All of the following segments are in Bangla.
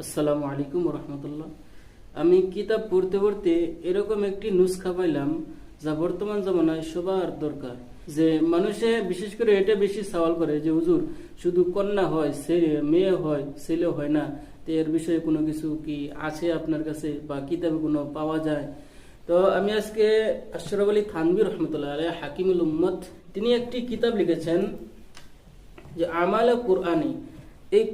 আসসালামু আলাইকুম রহমতুল্লাহ আমি কিতাব পড়তে পড়তে এরকম একটি নুসখা পাইলাম যা বর্তমান জমানায় সবার দরকার, যে মানুষে বিশেষ করে এটা বেশি সওয়াল করে যে, হুজুর, শুধু কন্যা হয়, ছেলে, মেয়ে হয় ছেলে হয় না, তো এর বিষয়ে কোনো কিছু কি আছে আপনার কাছে বা কিতাবে কোনো পাওয়া যায়? তো আমি আজকে আশরফ আলী থানবী রহমতুল্লাহ আলাই হাকিমুল উম্মত, তিনি একটি কিতাব লিখেছেন যে, আমালে কোরআনি এই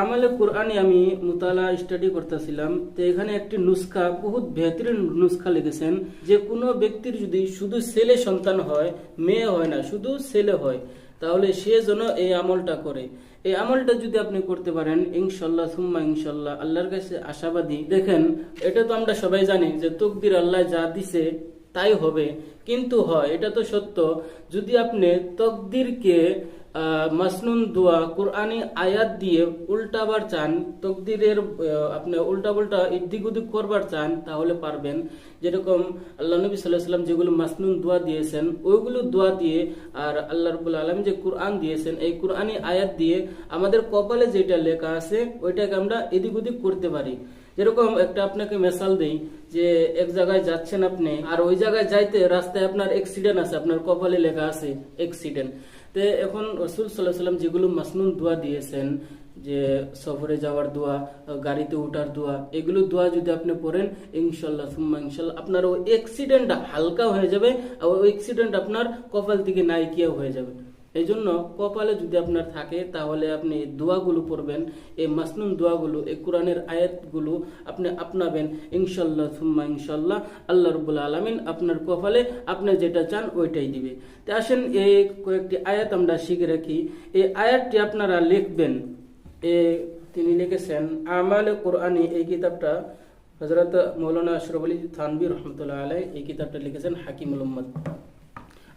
আমলে কোরআনি আমি মুতালা স্টাডি করতেছিলাম। তো এখানে একটি নুসখা, বহুত বেহতরিন নুসখা লিখেছেন যে কোনো ব্যক্তির যদি শুধু ছেলে সন্তান হয়, মেয়ে হয় না, শুধু ছেলে হয়, তাহলে সে যেন এই আমলটা করে। এই আমলটা যদি আপনি করতে পারেন, ইনশাল্লাহ, সুম্মা ইনশাল্লাহ, আল্লাহর কাছে আশাবাদী। দেখেন, এটা তো আমরা সবাই জানি যে তকদির আল্লাহ যা দিছে তাই হবে। কিন্তু হয়, এটা তো সত্য। যদি আপনি তকদিরকে মাসনুন দোয়া, কোরআনি আয়াত দিয়ে উল্টাবার চান, তকদিরের আপনি উল্টা উল্টা ইদ্দিক উদিক করবার চান, তাহলে পারবেন। যেরকম আল্লাহ নবী সাল্লাহ সাল্লাম যেগুলো মাসনুন দোয়া দিয়েছেন, ওইগুলো দোয়া দিয়ে আর আল্লাহ রবুল আলম যে কোরআন দিয়েছেন, এই কোরআনি আয়াত দিয়ে আমাদের কপালে যেটা লেখা আছে, ওইটাকে আমরা এদিক ওদিক করতে পারি। যেরকম একটা আপনাকে মেশাল দেই যে এক জায়গায় যাচ্ছেন আপনি, আর ওই জায়গায় যাইতে রাস্তায় আপনার অ্যাক্সিডেন্ট আছে, আপনার কপালে লেখা আছে অ্যাক্সিডেন্ট তো এখন রসুল সাল্লাহ সাল্লাম যেগুলো মাসনুন দোয়া দিয়েছেন, যে সফরে যাওয়ার দোয়া, গাড়িতে ওঠার দোয়া, এগুলো দোয়া যদি আপনি পড়েন ইনশাল্লাহ সুম্মা ইনশাল্লাহ আপনার ওই অ্যাক্সিডেন্ট হালকা হয়ে যাবে, আর ওই অ্যাক্সিডেন্ট আপনার কপাল থেকে নাইকিয়া হয়ে যাবে। এই জন্য কপালে যদি আপনার থাকে, তাহলে আপনি দোয়াগুলো পড়বেন। এই মাসনুন দোয়াগুলো, এই কোরআনের আয়াতগুলো আপনি আপনাবেন, ইনশাল্লাহ, সুম্মা ইনশাল্লাহ, আল্লাহ রবুল্লা আলমিন আপনার কপালে আপনি যেটা চান ওইটাই দিবে। তো আসেন, এই কয়েকটি আয়াত আমরা শিখে রাখি। এই আয়াতটি আপনারা লিখবেন। এ তিনি লিখেছেন, আমালে কোরআনি এই কিতাবটা। হজরত মৌলানা আশরফ আলী থানবী রহমতুল্লাহ আলাই এই কিতাবটা লিখেছেন হাকিমুল উম্মদ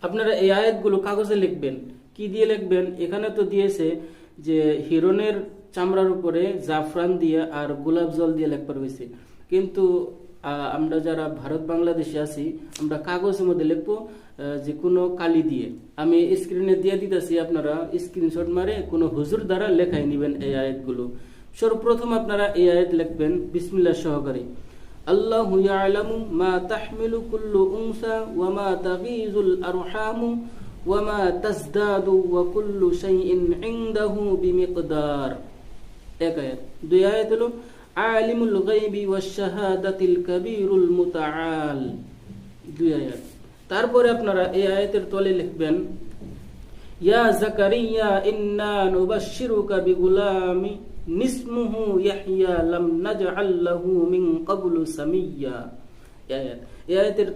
আপনারা এই আয়াতগুলো কাগজে লিখবেন। কি দিয়ে লিখবেন? এখানে তো দিয়েছে যে হিরনের চামড়ার উপরে জাফরান দিয়ে আর গোলাপ জল দিয়ে লেখবার হয়েছে। কিন্তু আমরা যারা ভারত বাংলাদেশে আছি, আমরা কাগজের মধ্যে লিখব যে কোনো কালি দিয়ে। আমি স্ক্রিনে দিয়ে দিতেছি, আপনারা স্ক্রিনশট মারে কোনো হুজুর দ্বারা লেখাই নিবেন এই আয়াতগুলো। সর্বপ্রথম আপনারা এই আয়াত লিখবেন, বিসমিল্লাহ সহকারে। আল্লাহ মা তাহমিলু কুল্লু উনসা ওয়া মা তাগীজুল আরহামু ওয়া মা তাজদাদু ওয়া কুল্লু শাইইন ইনদাহু বিমিকদার এক আয়াত। দুই আয়াত হলো, আলিমুল গায়বি ওয়াশ শাহাদাতিল কাবীরুল মুতাআল। দুই আয়াত। তারপরে আপনারা এই আয়াতের তলে লিখবেন, ইয়া জাকারিয়া ইন্না নুবাশশিরুকা বিগুলামি, নিসমুহু ইয়াহইয়া লাম নাজআল লাহু মিন ক্বাবলু সামিয়্যা।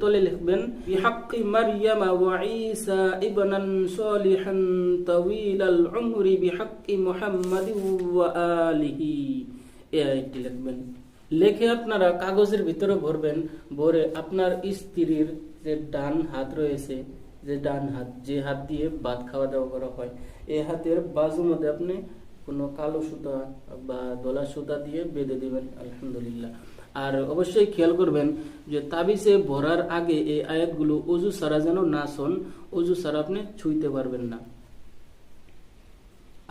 তলে লিখবেন লেখে আপনারা কাগজের ভিতরে ভরবেন, ভরে আপনার স্ত্রীর যে ডান হাত রয়েছে, যে ডান হাত, যে হাত দিয়ে ভাত খাওয়া দাওয়া করা হয়, এই হাতের বাজুর মধ্যে আপনি কোনো কালো সুতা বা দলা সুতা দিয়ে বেঁধে দিবেন, আলহামদুলিল্লাহ। আর অবশ্যই খেয়াল করবেন যে তাবিজে ভরার আগে এই আয়াতগুলো অজু সারা যেন না শোন, অজু সারা আপনি ছুঁইতে পারবেন না।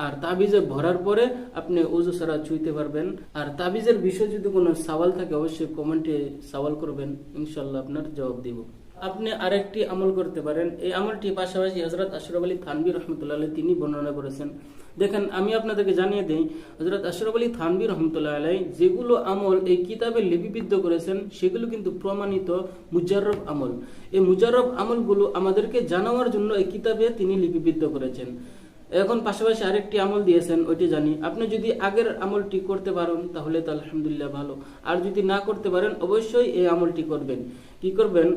আর তাবিজে ভরার পরে আপনি অজু সারা ছুঁইতে পারবেন। আর তাবিজের বিষয়ে যদি কোনো সওয়াল থাকে, অবশ্যই কমেন্টে সওয়াল করবেন ইনশাল্লাহ আপনার জবাব দিব। আপনি আরেকটি আমল করতে পারেন। এই আমলটি পাশাপাশি হজরত আশরফ আলী থানবী রহমতুল্লাহ আলাই তিনি বর্ণনা করেছেন। দেখেন, আমি আপনাদেরকে জানিয়ে দিই হজরত আশরফ আলী থানবী রহমতুল্লাহ আলাই যেগুলো আমল এই কিতাবে লিপিবদ্ধ করেছেন, সেগুলো কিন্তু প্রমাণিত মুজাররব আমল। এই মুজাররব আমলগুলো আমাদেরকে জানানোর জন্য এই কিতাবে তিনি লিপিবদ্ধ করেছেন। এখন পাশাপাশি আরেকটি আমল দিয়েছেন, ওইটি জানি। আপনি যদি আগের আমলটি করতে পারেন, তাহলে তো আলহামদুলিল্লাহ ভালো। আর যদি না করতে পারেন, অবশ্যই এই আমলটি করবেন। কি করবেন?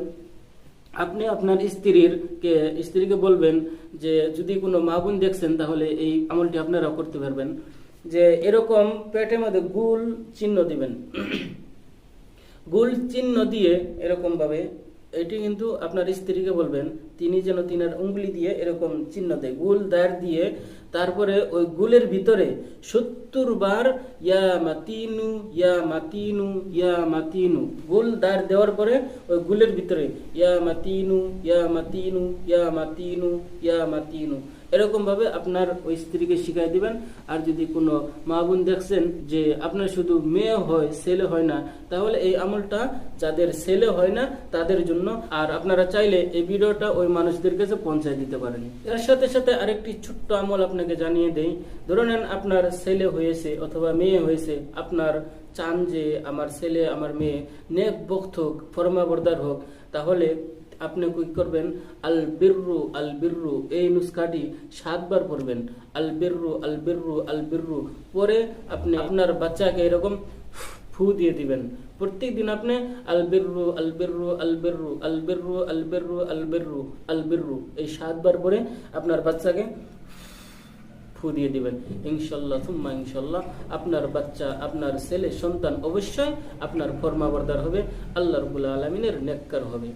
আপনি আপনার স্ত্রীর কে, স্ত্রীকে বলবেন যে, যদি কোনো মা বোন দেখছেন, তাহলে এই আমলটি আপনারা করতে পারবেন। যে, এরকম পেটের মধ্যে গুল চিহ্ন দিবেন। গুল চিহ্ন দিয়ে এরকম ভাবে এটি কিন্তু আপনার স্ত্রীকে বলবেন, তিনি যেন তিনার উঙ্গলি দিয়ে এরকম চিহ্ন দেয়। গুল দায়ের দিয়ে তারপরে ওই গুলের ভিতরে সত্তর বার, ইয়া মাতিনু ইয়া মাতিনু ইয়া মাতিনু। গুল দায়ের দেওয়ার পরে ওই গুলের ভিতরে, ইয়া মাতিনু ইয়া মাতিনু ইয়া মাতিনু ইয়া মাতিনু। এরকম ভাবে আপনার ওই স্ত্রীকে শিখাই দিবেন। আর যদি কোনো মা বোন দেখছেন যে আপনার শুধু মেয়ে হয়, ছেলে হয় না, তাহলে এই আমলটা যাদের ছেলে হয় না, তাদের জন্য। আর আপনারা চাইলে এই ভিডিওটা ওই মানুষদের কাছে পৌঁছায় দিতে পারেন। এর সাথে সাথে আরেকটি ছোট্ট আমল আপনাকে জানিয়ে দেই। ধরে নেন আপনার ছেলে হয়েছে অথবা মেয়ে হয়েছে, আপনার চান যে আমার ছেলে, আমার মেয়ে, নেক বক্ত হোক, ফরমাবরদার হোক, তাহলে আপনি কি করবেন আল বিররু আল বিররু এই নুস্খাটি সাতবার পড়বেন আল বিররু আল বিররু আল বিররু পরে আপনি আপনার বাচ্চাকে এরকম ফু দিয়ে দিবেন প্রত্যেক দিন আপনি আল বিররু আল বিররু আল বিররু আল বিররু আল বিররু আল বিররু আল বিররু এই সাতবার পরে আপনার বাচ্চাকে ফু দিয়ে দিবেন ইনশাল্লাহ থুম্মা ইনশাল্লাহ আপনার বাচ্চা আপনার ছেলে সন্তান অবশ্যই আপনার ফরমাবরদার হবে আল্লাহ রবুল্লা আলমিনের নেককার হবে